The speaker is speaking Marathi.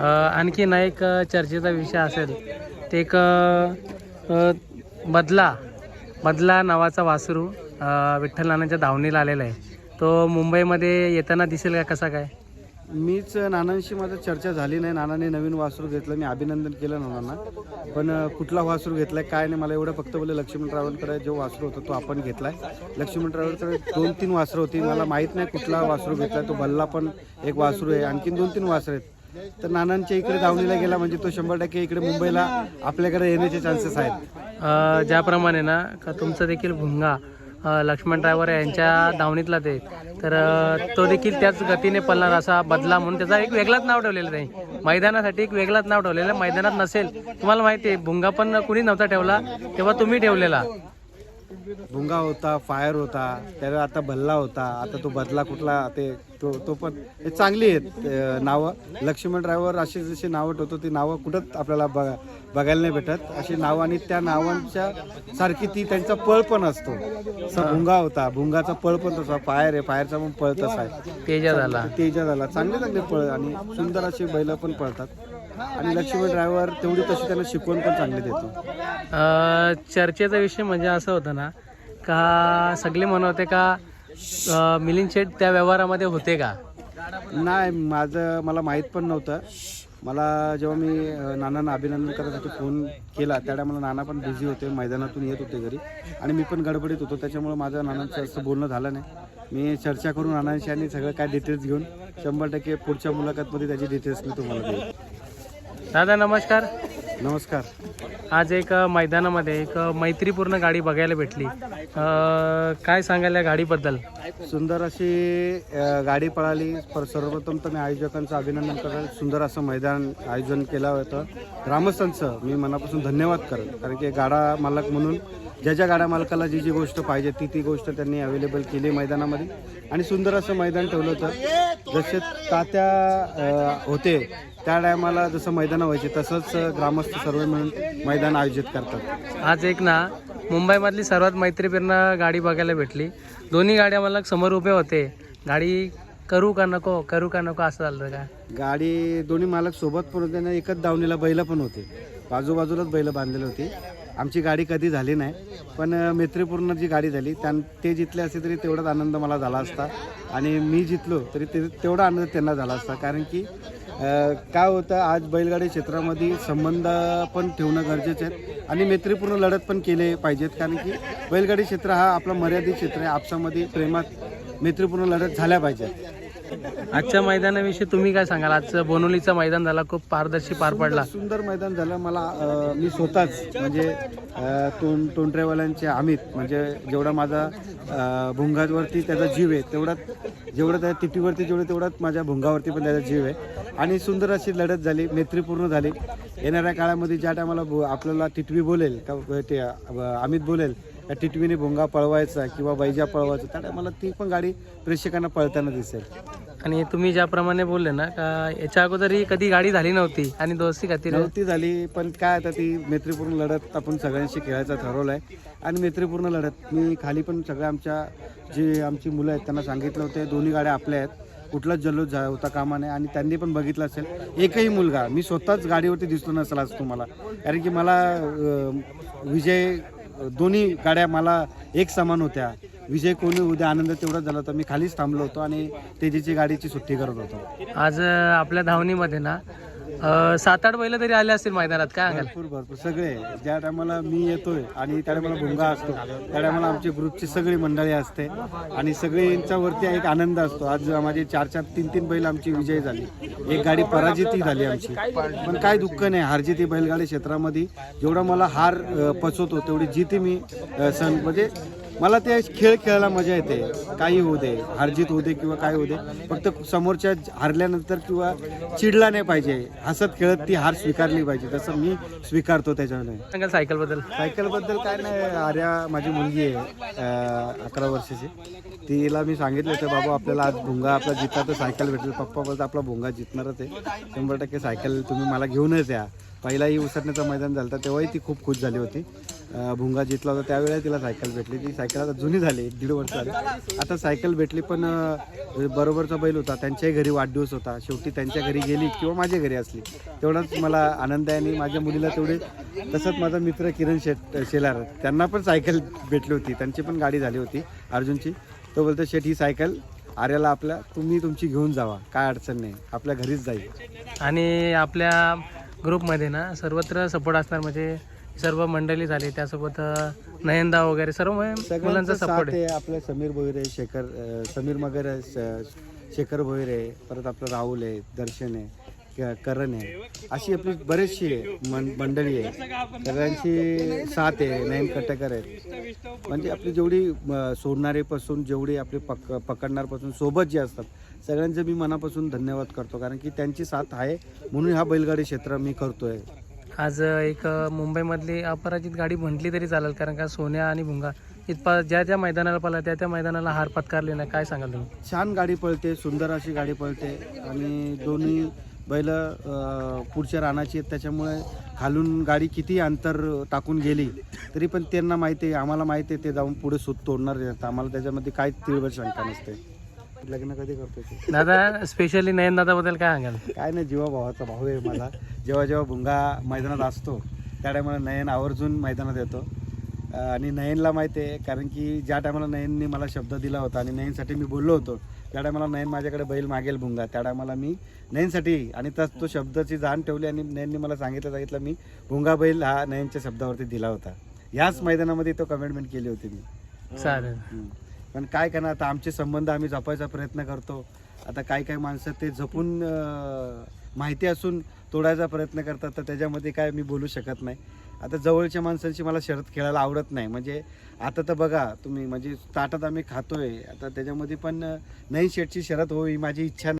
आणखी ना एक चर्चेचा विषय असेल. ते एक बदला बदला नावाचा वासरू अ, विठ्ठल नानांच्या धावणीला आलेला आहे. तो मुंबईमध्ये येताना दिसेल का? कसा काय? मीच नानांशी माझं चर्चा झाली नाही. नानाने नवीन वासरू घेतलं. मी अभिनंदन केलं नानांना. पण कुठला वासरू घेतलाय काय नाही मला एवढं फक्त बोलले लक्ष्मण ट्रॅव्हलकडे जो वासरू होता तो आपण घेतलाय. लक्ष्मण ट्रॅव्हलकडे दोन तीन वासरं होती. मला माहीत नाही कुठला वासरू घेतलाय. तो बल्ला पण एक वासरू आहे. आणखीन दोन तीन वासरं आहेत. तर नानांच्या इकडे धावणीला गेला म्हणजे तो शंभर टक्के इकडे मुंबईला आपल्याकडे येण्याचे चान्सेस आहेत. ज्याप्रमाणे ना का तुमचं देखील भुंगा लक्ष्मण ड्रायव्हर यांच्या धावणीतला ते. तर तो देखील त्याच गतीने पळणार असा बदला म्हणून त्याचा एक वेगळाच नाव ठेवलेलं नाही मैदानासाठी एक वेगळाच नाव ठेवलेलं आहे. मैदानात नसेल. तुम्हाला माहिती आहे भुंगा पण कुणी नव्हता ठेवला तेव्हा तुम्ही ठेवलेला. भुंगा होता फायर होता त्याला आता भल्ला होता आता तो बदला कुठला ते तो तो पण हे चांगली आहेत नावं. लक्ष्मण ड्रायव्हर अशी जशी नावं ठेवतो ती नावं कुठंच आपल्याला बघ बघायला नाही भेटत. अशी नावं आणि त्या नावांच्या सारखी ती त्यांचा पळ पण असतो. भुंगा होता भुंगाचा पळ पण तसा फायर आहे फायरचा पण पळ तसा आहे. तेजा झाला. तेजा झाला. चांगले चांगले पळ आणि सुंदर असे बैल पण पळतात. आणि लक्ष्मण ड्रायव्हर तेवढी तशी त्यांना शिकवण पण चांगली देतो. चर्चेचा विषय म्हणजे असं होतं ना का सगळे म्हणत होते का मिलिंद शेठ त्या व्यवहारामध्ये होते का? नाही माझं मला माहीत पण नव्हतं. मला जेव्हा मी नानांना अभिनंदन करायसाठी फोन केला त्या मला नाना पण बिझी होते मैदानातून येत होते घरी. आणि मी पण गडबडीत होतो त्याच्यामुळे माझं नानांचं असं बोलणं झालं नाही. मी चर्चा करून नानांशी आणि सगळं काय डिटेल्स घेऊन शंभर टक्के पुढच्या मुलाखतमध्ये त्याची डिटेल्स मी तुम्हाला देईन. दादा नमस्कार. नमस्कार. आज एक मैदानामध्ये एक मैत्रीपूर्ण गाडी बघायला भेटली. काय सांगाल या गाडीबद्दल? सुंदर अशी अ, गाडी पळाली. पर सर्वप्रथम तर मी आयोजकांचं अभिनंदन करेल सुंदर असं मैदान आयोजन केलं होतं. ग्रामस्थांचं मी मनापासून धन्यवाद करेल कारण की गाडा मालक म्हणून ज्या ज्या गाड्या मालकाला जी जी गोष्ट पाहिजे ती ती गोष्ट त्यांनी अवेलेबल केली मैदानामध्ये. आणि सुंदर असं मैदान ठेवलं होतं. जसे तात्या अ, होते त्या टायमाला जसं मैदान व्हायचे तसंच ग्रामस्थ सर्व मिळून मैदान आयोजित करतात. आज एक ना मुंबईमधली सर्वात मैत्रीपूर्ण गाडी बघायला भेटली. दोन्ही गाड्या मला समोर उभे होते. गाडी करू का नको करू का नको असं झालं का? गाडी दोन्ही मालक सोबत पण होते ना एकच दावणीला बैल पण होते. बाजूबाजूलाच बैल बांधलेले होती. आमची गाडी कधी झाली नाही पण मैत्रीपूर्ण जी गाडी झाली त्यां ते जितले असते तरी तेवढाच आनंद मला झाला असता. आणि मी जितलो तरी ते तेवढा आनंद त्यांना झाला असता. कारण की काय होतं आज बैलगाडी क्षेत्रामध्ये संबंध पण ठेवणं गरजेचं आहे. आणि मैत्रीपूर्ण लढत पण केले पाहिजेत कारण की बैलगाडी क्षेत्र हा आपला मर्यादित क्षेत्र आहे. आपसामध्ये प्रेमात मैत्रीपूर्ण लढत झाल्या पाहिजेत. आजच्या मैदानाविषयी तुम्ही काय सांगाल? आजचं बोनोलीचं मैदान झाला खूप पारदर्शी पार पडला. सुंदर मैदान झालं. मला अ, मी स्वतःच म्हणजे अ, तोंड तोंडरेवाल्यांचे अमित म्हणजे जेवढा माझा अ, भुंगावरती त्याचा जीव आहे तेवढाच जेवढं त्या तिटीवरती जेवढं तेवढाच माझ्या भुंगावरती पण त्याचा जीव आहे. आणि सुंदर अशी लढत झाली मैत्रीपूर्ण झाली. येणाऱ्या काळामध्ये ज्या टायमाला आपल्याला टिटवी बोलेल का ते अ, अमित बोलेल टिटवीने भुंगा पळवायचा किंवा बैजा पळवायचा त्या टायमाला ती पण गाडी प्रेक्षकांना पळताना दिसेल. आणि तुम्ही ज्याप्रमाणे बोलले ना का याच्या अगोदरही कधी गाडी झाली नव्हती आणि दोस्ती खातीर नव्हती झाली पण काय आता ती मैत्रीपूर्ण लढत आपण सगळ्यांशी खेळायचं ठरवलं आहे आणि मैत्रीपूर्ण लढत मी खाली पण सगळ्या आमच्या जी आमची मुलं आहेत त्यांना सांगितलं होते दोन्ही गाड्या आपल्या आहेत. कुठलाच जल्लोष झा होता कामा नये आणि त्यांनी पण बघितलं असेल एकही मुलगा मी स्वतःच गाडीवरती दिसलो नसेल आज तुम्हाला. कारण की मला विजय दोन्ही गाड्या मला एक समान होत्या. विजय कोणी उद्या आनंद तेवढाच झाला तर मी खालीच थांबलो होतो आणि तेजीची गाडीची सुट्टी करत होतो. आज आपल्या धावणीमध्ये ना सात आठ बैल तरी आले असतील मैदानात काय सांगाल भरपूर भरपूर. सगळे. ज्या टायमाला मी येतोय आणि त्या टायमाला भुंगा असतो त्या टायमाला आमची ग्रुपची सगळी मंडळी असते आणि सगळ्यांच्या वरती एक आनंद असतो. आज माझे चार चार तीन तीन बैल आमची विजय झाली. एक गाडी पराजिती झाली आमची. पण काय दुःख नाही हारजिती बैलगाडी क्षेत्रामध्ये जेवढा मला हार पचवतो तेवढी जिती मी सण म्हणजे मला ते खेळ खेळायला मजा येते. काही होऊ दे हारजीत होऊ दे किंवा काय होऊ दे फक्त समोरच्या हारल्यानंतर किंवा चिडला नाही पाहिजे. हसत खेळत ती हार स्वीकारली पाहिजे. तसं मी स्वीकारतो त्याच्यामध्ये. सांगाल सायकलबद्दल सायकलबद्दल काय नाही. आर्या माझी मुलगी आहे अकरा वर्षाची. तिला मी सांगितलं होतं बाबा आपल्याला आज भुंगा आपला जिता तर सायकल भेटेल. पप्पा बोलतो आपला भुंगा जितणारच आहे. शंभर टक्के सायकल तुम्ही मला घेऊनच या. पहिलाही उसटण्याचं मैदान झालं तेव्हाही ती खूप खुश झाली होती. भुंगा जितला होता त्यावेळेला तिला सायकल भेटली. ती सायकल आता जुनी झाली एक दीड वर्ष झाली. आता सायकल भेटली पण बरोबरचा बैल होता. त्यांच्याही घरी वाढदिवस होता. शेवटी त्यांच्या घरी गेली किंवा माझ्या घरी असली. तेवढाच मला आनंद आहे आणि माझ्या मुलीला तेवढे तसंच माझा मित्र किरण शेट शेलार त्यांना पण सायकल भेटली होती. त्यांची पण गाडी झाली होती अर्जुनची. तो बोलतो शेट ही सायकल आर्याला आपल्या तुम्ही तुमची घेऊन जावा. काय अडचण नाही. आपल्या घरीच जाईल. आणि आपल्या ग्रुपमध्ये ना सर्वत्र सपोर्ट असणार म्हणजे सर्व मंडळी झाली. त्यासोबत नयनदा वगैरे सर्व मुलांचा सपोर्ट आहे. आपले समीर भोईरे शेखर समीर मगर शेखर भोईरे परत आपलं राहुल आहे दर्शन आहे करण आहे. अशी आपली बरेचशी मंडळी आहे. सगळ्यांची साथ आहे नयन कटेकर आहेत. म्हणजे आपली जेवढी सोडणारेपासून जेवढी आपली पक पकडणारपासून सोबत जे असतात सगळ्यांचं मी मनापासून धन्यवाद करतो. कारण की त्यांची साथ आहे म्हणून हा बैलगाडी क्षेत्र मी करतोय. आज एक मुंबईमधली अपराजित गाडी म्हटली तरी चालेल कारण का सोन्या आणि भुंगा इथपा ज्या ज्या मैदानाला पळला त्या त्या मैदानाला हार पत्कारले नाही. काय सांगाल तुम्ही? छान गाडी पळते सुंदर अशी गाडी पळते. आणि दोन्ही बैल पुढच्या रानाची आहेत. त्याच्यामुळे खालून गाडी किती अंतर टाकून गेली तरी पण त्यांना माहिती आहे आम्हाला माहिती आहे ते जाऊन पुढे सूत तोडणार आहेत आम्हाला त्याच्यामध्ये काय तिळभर शंका नसते. लग्न कधी करतो ते? दादा स्पेशली नयन दादाबद्दल काय सांगाल? काय नाही जीवा भावाचा भाऊ आहे मला जेव्हा जेव्हा भुंगा मैदानात असतो त्या टायमाला नयन आवर्जून मैदानात येतो. अं, आणि नयनला माहिती आहे कारण की ज्या टायमाला नयनने मला शब्द दिला होता आणि नयनसाठी मी बोललो होतो त्या टायमाला नयन माझ्याकडे बैल मागेल भुंगा त्या टायमाला मी नयनसाठी आणि त्यात तो शब्दाची जाण ठेवली आणि नयनने मला सांगितलं सांगितलं मी भुंगा बैल हा नयनच्या शब्दावरती दिला होता. याच मैदानामध्ये तो कमेंटमेंट केली होती मी. चालेल. हम्म. पण काय करणार आता आमचे संबंध आम्ही जपायचा प्रयत्न करतो. आता काही काही माणसं ते जपून माहिती असून तोडायचा प्रयत्न करतात तर त्याच्यामध्ये काय मी बोलू शकत नाही. आता जवळच्या माणसांशी मला शरद खेळायला आवडत नाही. म्हणजे आता तर बघा तुम्ही म्हणजे ताटात आम्ही खातोय. आता त्याच्यामध्ये पण अं, नाही शेटची शरद हो ही माझी इच्छा